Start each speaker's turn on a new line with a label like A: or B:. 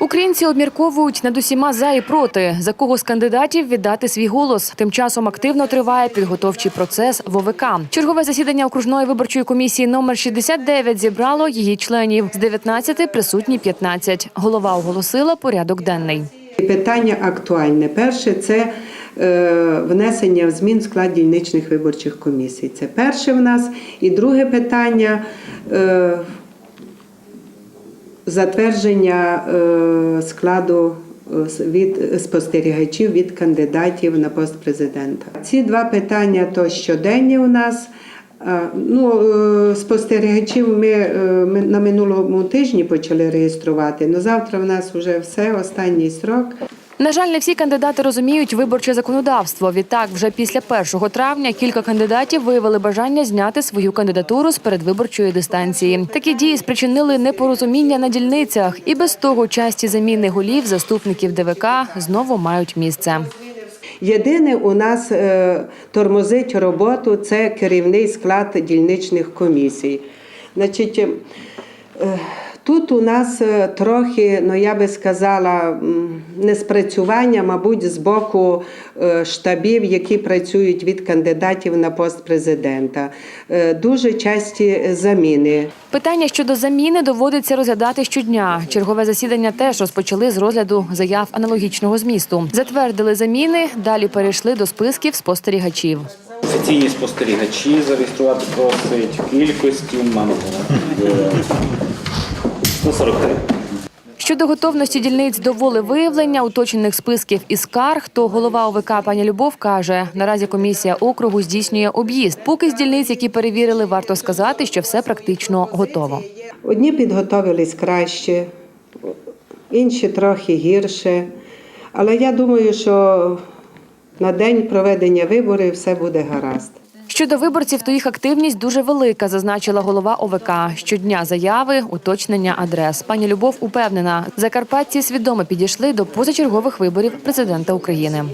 A: Українці обмірковують над усіма за і проти, за кого з кандидатів віддати свій голос. Тим часом активно триває підготовчий процес в ОВК. Чергове засідання окружної виборчої комісії номер 69 зібрало її членів. З 19 присутні 15. Голова оголосила порядок денний.
B: Питання актуальне. Перше це е, внесення змін в склад дільничних виборчих комісій. Це перше в нас. І друге питання е, затвердження е, складу е, від спостерігачів від кандидатів на пост президента. Ці два питання то щоденні у нас. Ну, е, спостерігачів ми, е, ми на минулому тижні почали реєструвати. але завтра в нас вже все, останній срок.
A: На жаль, не всі кандидати розуміють виборче законодавство. Відтак, вже після 1 травня кілька кандидатів виявили бажання зняти свою кандидатуру з передвиборчої дистанції. Такі дії спричинили непорозуміння на дільницях, і без того часті заміни голів заступників ДВК знову мають місце.
B: Єдине у нас е, тормозить роботу це керівний склад дільничних комісій. Значить, е, тут у нас е, трохи, ну я би сказала, м, неспрацювання, мабуть, з боку е, штабів, які працюють від кандидатів на пост президента. Е, Дуже часті заміни.
A: Питання щодо заміни доводиться розглядати щодня. Чергове засідання теж розпочали з розгляду заяв аналогічного змісту. Затвердили заміни, далі перейшли до списків спостерігачів.
C: Офіційні спостерігачі зареєструвати просить кількості 143.
A: Щодо готовності дільниць до волевиявлення уточнених списків і скарг, то голова ОВК пані Любов каже, наразі комісія округу здійснює об'їзд. Поки з дільниць, які перевірили, варто сказати, що все практично готово.
B: Одні підготовились краще, інші трохи гірше. Але я думаю, що на день проведення виборів все буде гаразд.
A: Щодо виборців, то їх активність дуже велика, зазначила голова ОВК. Щодня заяви, уточнення адрес. Пані Любов упевнена, закарпатці свідомо підійшли до позачергових виборів президента України.